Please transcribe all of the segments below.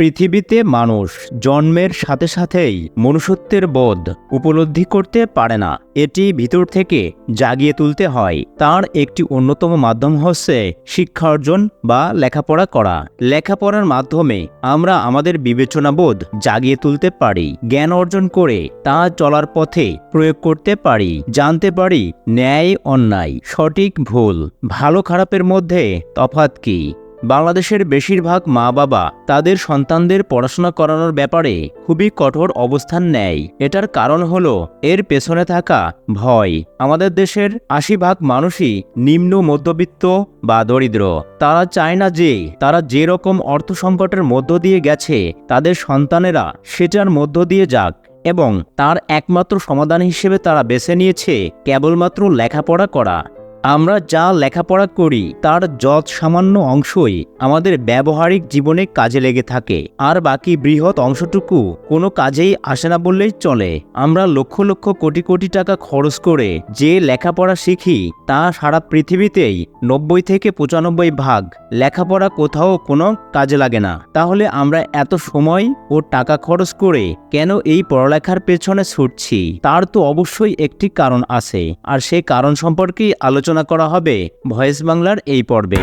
পৃথিবীতে মানুষ জন্মের সাথে সাথেই মনুষ্যত্বের বোধ উপলব্ধি করতে পারে না। এটি ভিতর থেকে জাগিয়ে তুলতে হয়। তার একটি অন্যতম মাধ্যম হচ্ছে শিক্ষা অর্জন বা লেখাপড়া করা। লেখাপড়ার মাধ্যমে আমরা আমাদের বিবেচনাবোধ জাগিয়ে তুলতে পারি, জ্ঞান অর্জন করে তা চলার পথে প্রয়োগ করতে পারি, জানতে পারি ন্যায় অন্যায়, সঠিক ভুল, ভালো খারাপের মধ্যে তফাৎ কি। বাংলাদেশের বেশিরভাগ মা বাবা তাদের সন্তানদের পড়াশোনা করানোর ব্যাপারে খুবই কঠোর অবস্থান নেয়। এটার কারণ হল, এর পেছনে থাকা ভয়। আমাদের দেশের আশি ভাগ মানুষই নিম্ন মধ্যবিত্ত বা দরিদ্র। তারা চায় না যে, তারা যে রকম অর্থ সংকটের মধ্য দিয়ে গেছে, তাদের সন্তানেরা সেটার মধ্য দিয়ে যাক এবং তার একমাত্র সমাধান হিসেবে তারা বেছে নিয়েছে কেবলমাত্র লেখাপড়া করা। আমরা যা লেখাপড়া করি, তার যত সামান্য অংশই আমাদের ব্যবহারিক জীবনে কাজে লেগে থাকে। আর বাকি বৃহৎ অংশটুকু কোনো কাজেই আসে না বললেই চলে। আমরা লক্ষ লক্ষ কোটি কোটি টাকা খরচ করে যে লেখাপড়া শিখি, তা সারা পৃথিবীতেই নব্বই থেকে পঁচানব্বই ভাগ লেখাপড়া কোথাও কোনো কাজে লাগে না। তাহলে আমরা এত সময় ও টাকা খরচ করে কেন এই পড়ালেখার পেছনে ছুটছি? তার তো অবশ্যই একটি কারণ আছে। আর সেই কারণ সম্পর্কেই আলোচনা করা হবে ভয়েস বাংলার এই পর্বে।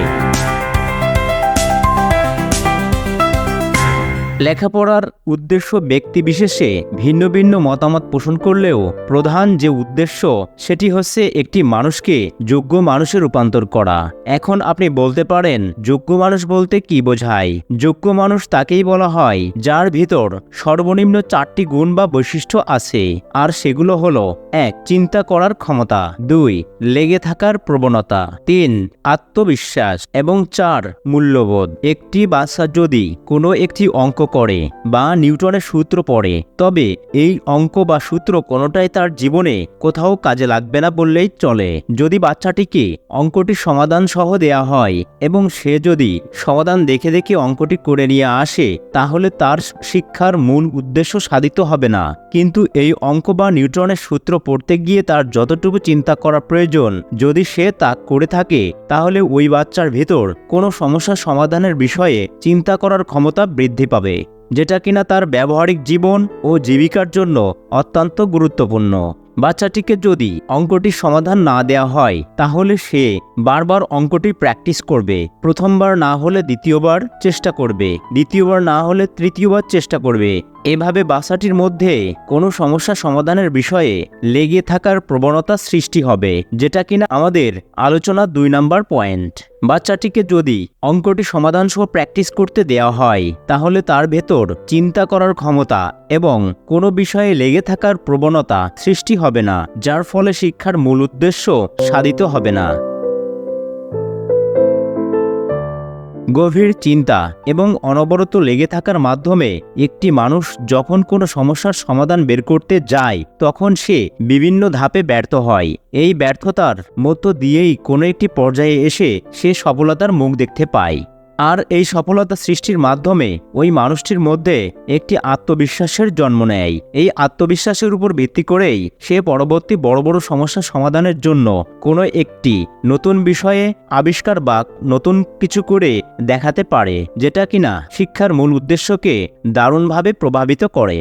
লেখাপড়ার উদ্দেশ্য ব্যক্তি বিশেষে ভিন্ন ভিন্ন মতামত পোষণ করলেও প্রধান যে উদ্দেশ্য, সেটি হচ্ছে একটি মানুষকে যোগ্য মানুষে রূপান্তর করা। এখন আপনি বলতে পারেন, যোগ্য মানুষ বলতে কি বোঝায়? যোগ্য মানুষ তাকেই বলা হয়, যার ভিতর সর্বনিম্ন চারটি গুণ বা বৈশিষ্ট্য আছে, আর সেগুলো হলো, এক, চিন্তা করার ক্ষমতা, দুই, লেগে থাকার প্রবণতা, তিন, আত্মবিশ্বাস, এবং চার, মূল্যবোধ। একটি বাচ্চা যদি কোনো একটি অঙ্ক করে বা নিউটনের সূত্র পড়ে। তবে এই অঙ্ক বা সূত্র কোনোটাই তার জীবনে কোথাও কাজে লাগবে না বললেই চলে। যদি বাচ্চাটিকে অঙ্কটি সমাধান সহ দেয়া হয় এবং সে যদি সমাধান দেখে দেখে অঙ্কটি করে নিয়ে আসে, তাহলে তার শিক্ষার মূল উদ্দেশ্য সাধিত হবে না। কিন্তু এই অঙ্ক বা নিউটনের সূত্র পড়তে গিয়ে তার যতটুকু চিন্তা করা প্রয়োজন, যদি সে তা করে থাকে, তাহলে ওই বাচ্চার ভেতর কোনো সমস্যা সমাধানের বিষয়ে চিন্তা করার ক্ষমতা বৃদ্ধি পাবে। যেটা কিনা তার ব্যবহারিক জীবন ও জীবিকার জন্য অত্যন্ত গুরুত্বপূর্ণ। বাচ্চাটিকে যদি অঙ্কটির সমাধান না দেওয়া হয়, তাহলে সে বারবার অঙ্কটি প্র্যাকটিস করবে। প্রথমবার না হলে দ্বিতীয়বার চেষ্টা করবে। দ্বিতীয়বার না হলে তৃতীয়বার চেষ্টা করবে। এভাবে বাচ্চাটির মধ্যে কোনো সমস্যা সমাধানের বিষয়ে লেগে থাকার প্রবণতা সৃষ্টি হবে, যেটা কিনা আমাদের আলোচনা দুই নাম্বার পয়েন্ট। বাচ্চাটিকে যদি অঙ্কটি সমাধান সহ প্র্যাকটিস করতে দেওয়া হয়, তাহলে তার ভেতর চিন্তা করার ক্ষমতা এবং কোনো বিষয়ে লেগে থাকার প্রবণতা সৃষ্টি হবে না, যার ফলে শিক্ষার মূল উদ্দেশ্য সাধিত হবে না। গভীর চিন্তা এবং অনবরত লেগে থাকার মাধ্যমে একটি মানুষ যখন কোনো সমস্যার সমাধান বের করতে যায়, তখন সে বিভিন্ন ধাপে ব্যর্থ হয়। এই ব্যর্থতার মধ্য দিয়েই কোনো একটি পর্যায়ে এসে সে সফলতার মুখ দেখতে পায়। আর এই সফলতা সৃষ্টির মাধ্যমে ওই মানুষটির মধ্যে একটি আত্মবিশ্বাসের জন্ম নেয়। এই আত্মবিশ্বাসের উপর ভিত্তি করেই সে পরবর্তী বড় বড় সমস্যা সমাধানের জন্য কোনো একটি নতুন বিষয়ে আবিষ্কার বা নতুন কিছু করে দেখাতে পারে, যেটা কিনা শিক্ষার মূল উদ্দেশ্যকে দারুণভাবে প্রভাবিত করে।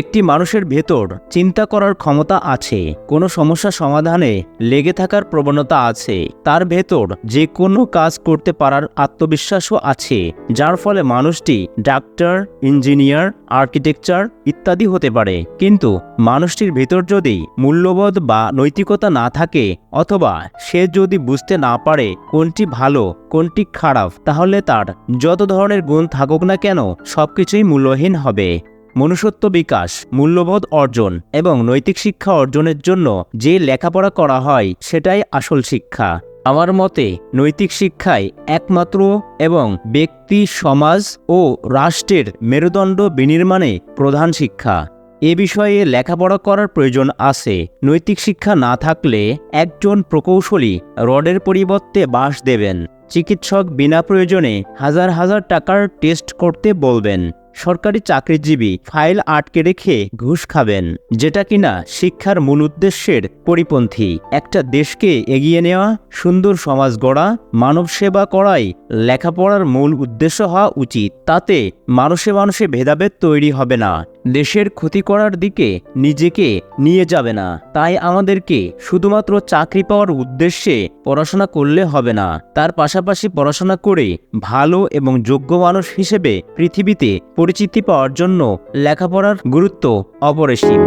একটি মানুষের ভেতর চিন্তা করার ক্ষমতা আছে, কোনো সমস্যা সমাধানে লেগে থাকার প্রবণতা আছে। তার ভেতর যে কোনো কাজ করতে পারার আত্মবিশ্বাসও আছে, যার ফলে মানুষটি ডাক্তার, ইঞ্জিনিয়ার, আর্কিটেকচার ইত্যাদি হতে পারে। কিন্তু মানুষটির ভেতর যদি মূল্যবোধ বা নৈতিকতা না থাকে, অথবা সে যদি বুঝতে না পারে কোনটি ভালো, কোনটি খারাপ, তাহলে তার যত ধরনের গুণ থাকুক না কেন, সবকিছুই মূল্যহীন হবে। মনুষ্যত্ব বিকাশ, মূল্যবোধ অর্জন এবং নৈতিক শিক্ষা অর্জনের জন্য যে লেখাপড়া করা হয় সেটাই আসল শিক্ষা। আমার মতে, নৈতিক শিক্ষায় একমাত্র এবং ব্যক্তি, সমাজ ও রাষ্ট্রের মেরুদণ্ড বিনির্মাণে প্রধান শিক্ষা। এ বিষয়ে লেখাপড়া করার প্রয়োজন আছে। নৈতিক শিক্ষা না থাকলে একজন প্রকৌশলী রডের পরিবর্তে বাঁশ দেবেন। চিকিৎসক বিনা প্রয়োজনে হাজার হাজার টাকার টেস্ট করতে বলবেন। সরকারি চাকরিজীবী ফাইল আটকে রেখে ঘুষ খাবেন, যেটা কিনা শিক্ষার মূল উদ্দেশ্যের পরিপন্থী। একটা দেশকে এগিয়ে নেওয়া, সুন্দর সমাজ গড়া, মানব সেবা করাই লেখাপড়ার মূল উদ্দেশ্য হওয়া উচিত। তাতে মানুষে মানুষে ভেদাভেদ তৈরি হবে না। দেশের ক্ষতি করার দিকে নিজেকে নিয়ে যাবে না। তাই আমাদেরকে শুধুমাত্র চাকরি পাওয়ার উদ্দেশ্যে পড়াশোনা করলে হবে না। তার পাশাপাশি পড়াশোনা করে ভালো এবং যোগ্য মানুষ হিসেবে পৃথিবীতে পরিচিতি পাওয়ার জন্য লেখাপড়ার গুরুত্ব অপরিসীম।